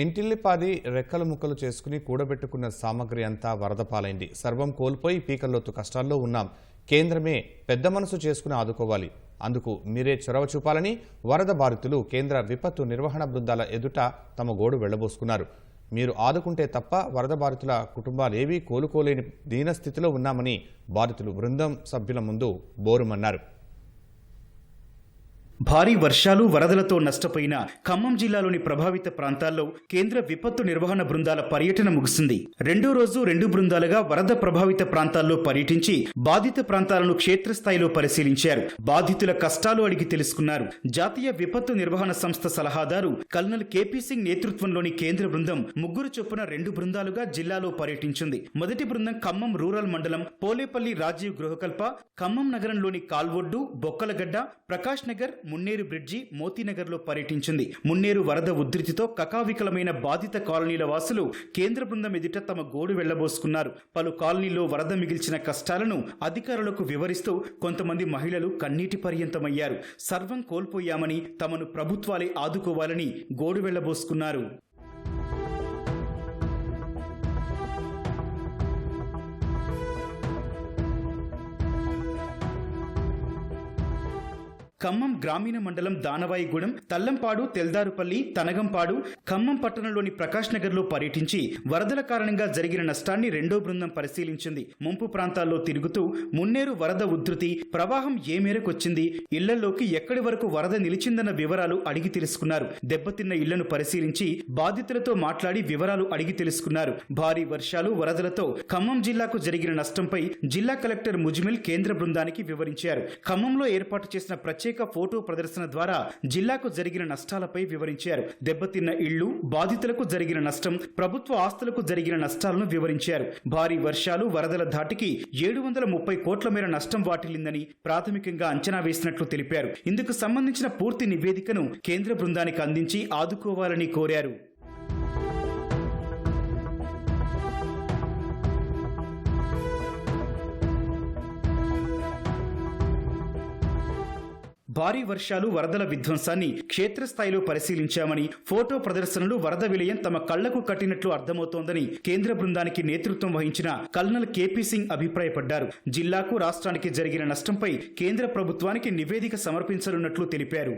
ఇంటిల్లిపాది రెక్కలు ముక్కలు చేసుకుని కూడబెట్టుకున్న సామగ్రి అంతా వరద పాలైంది. సర్వం కోల్పోయి పీకల్లోతు కష్టాల్లో ఉన్నాం. కేంద్రమే పెద్ద మనసు చేసుకుని ఆదుకోవాలి. అందుకు మీరే చొరవ చూపాలని వరద బాధితులు కేంద్ర విపత్తు నిర్వహణ బృందాల ఎదుట తమ గోడు వెళ్ళబోసుకున్నారు. మీరు ఆదుకుంటే తప్ప వరద బాధితుల కుటుంబాలేవీ కోలుకోలేని దీనస్థితిలో ఉన్నామని బాధితులు బృందం సభ్యుల ముందు బోరుమన్నారు. భారీ వర్షాలు వరదలతో నష్టపోయిన ఖమ్మం జిల్లాలోని ప్రభావిత ప్రాంతాల్లో కేంద్ర విపత్తు నిర్వహణ బృందాల పర్యటన ముగిసింది. రెండో రోజు రెండు బృందాలుగా వరద ప్రభావిత ప్రాంతాల్లో పర్యటించి బాధిత ప్రాంతాలను క్షేత్రస్థాయిలో పరిశీలించారు. బాధితుల కష్టాలు అడిగి తెలుసుకున్నారు. జాతీయ విపత్తు నిర్వహణ సంస్థ సలహాదారు కల్నల్ కేపీ సింగ్ నేతృత్వంలోని కేంద్ర బృందం ముగ్గురు చొప్పున రెండు బృందాలుగా జిల్లాలో పర్యటించింది. మొదటి బృందం ఖమ్మం రూరల్ మండలం పోలేపల్లి రాజీవ్ గృహకల్ప ఖమ్మం నగరంలోని కాల్వొడ్డు బొక్కలగడ్డ ప్రకాష్ నగర్ మున్నేరు బ్రిడ్జి మోతీనగర్లో పర్యటించింది. మున్నేరు వరద ఉధృతితో కకావికలమైన బాధిత కాలనీల వాసులు కేంద్ర బృందం ఎదుట తమ గోడు వెళ్ళబోసుకున్నారు. పలు కాలనీల్లో వరద మిగిల్చిన కష్టాలను అధికారులకు వివరిస్తూ కొంతమంది మహిళలు కన్నీటి పర్యంతమయ్యారు. సర్వం కోల్పోయామని తమను ప్రభుత్వాలే ఆదుకోవాలని గోడు వెళ్ళబోసుకున్నారు. ఖమ్మం గ్రామీణ మండలం దానవాయిగూడెం తల్లంపాడు తెల్దారుపల్లి తనగంపాడు ఖమ్మం పట్టణంలోని ప్రకాష్ నగర్లో పర్యటించి వరదల కారణంగా జరిగిన నష్టాన్ని రెండో బృందం పరిశీలించింది. ముంపు ప్రాంతాల్లో తిరుగుతూ మున్నేరు వరద ఉధృతి ప్రవాహం ఏ మేరకు వచ్చింది ఇళ్ళలోకి ఎక్కడి వరకు వరద నిలిచిందన్న వివరాలు అడిగి తెలుసుకున్నారు. దెబ్బతిన్న ఇళ్ళను పరిశీలించి బాధితులతో మాట్లాడి వివరాలు అడిగి తెలుసుకున్నారు. భారీ వర్షాలు వరదలతో ఖమ్మం జిల్లాకు జరిగిన నష్టంపై జిల్లా కలెక్టర్ ముజ్మిల్ కేంద్ర బృందానికి వివరించారు. ఖమ్మంలో ఏర్పాటు చేసిన ప్రత్యేక ప్రత్యేక ఫోటో ప్రదర్శన ద్వారా జిల్లాకు జరిగిన నష్టాలపై వివరించారు. దెబ్బతిన్న ఇళ్ళు బాధితులకు జరిగిన నష్టం ప్రభుత్వ ఆస్తులకు జరిగిన నష్టాలను వివరించారు. భారీ వర్షాలు వరదల ధాటికి ఏడు వందల ముప్పై కోట్ల మేర నష్టం వాటిల్లిందని ప్రాథమికంగా అంచనా వేసినట్లు తెలిపారు. ఇందుకు సంబంధించిన పూర్తి నివేదికను కేంద్ర బృందానికి అందించి ఆదుకోవాలని కోరారు. భారీ వర్షాలు వరదల విధ్వంసాన్ని క్షేత్రస్థాయిలో పరిశీలించామని ఫోటో ప్రదర్శనలు వరద విలయం తమ కళ్ళకు కట్టినట్లు అర్థమవుతోందని కేంద్ర బృందానికి నేతృత్వం వహించిన కల్నల్ కేపీ సింగ్ అభిప్రాయపడ్డారు. జిల్లాకు రాష్ట్రానికి జరిగిన నష్టంపై కేంద్ర ప్రభుత్వానికి నివేదిక సమర్పించనున్నట్లు తెలిపారు.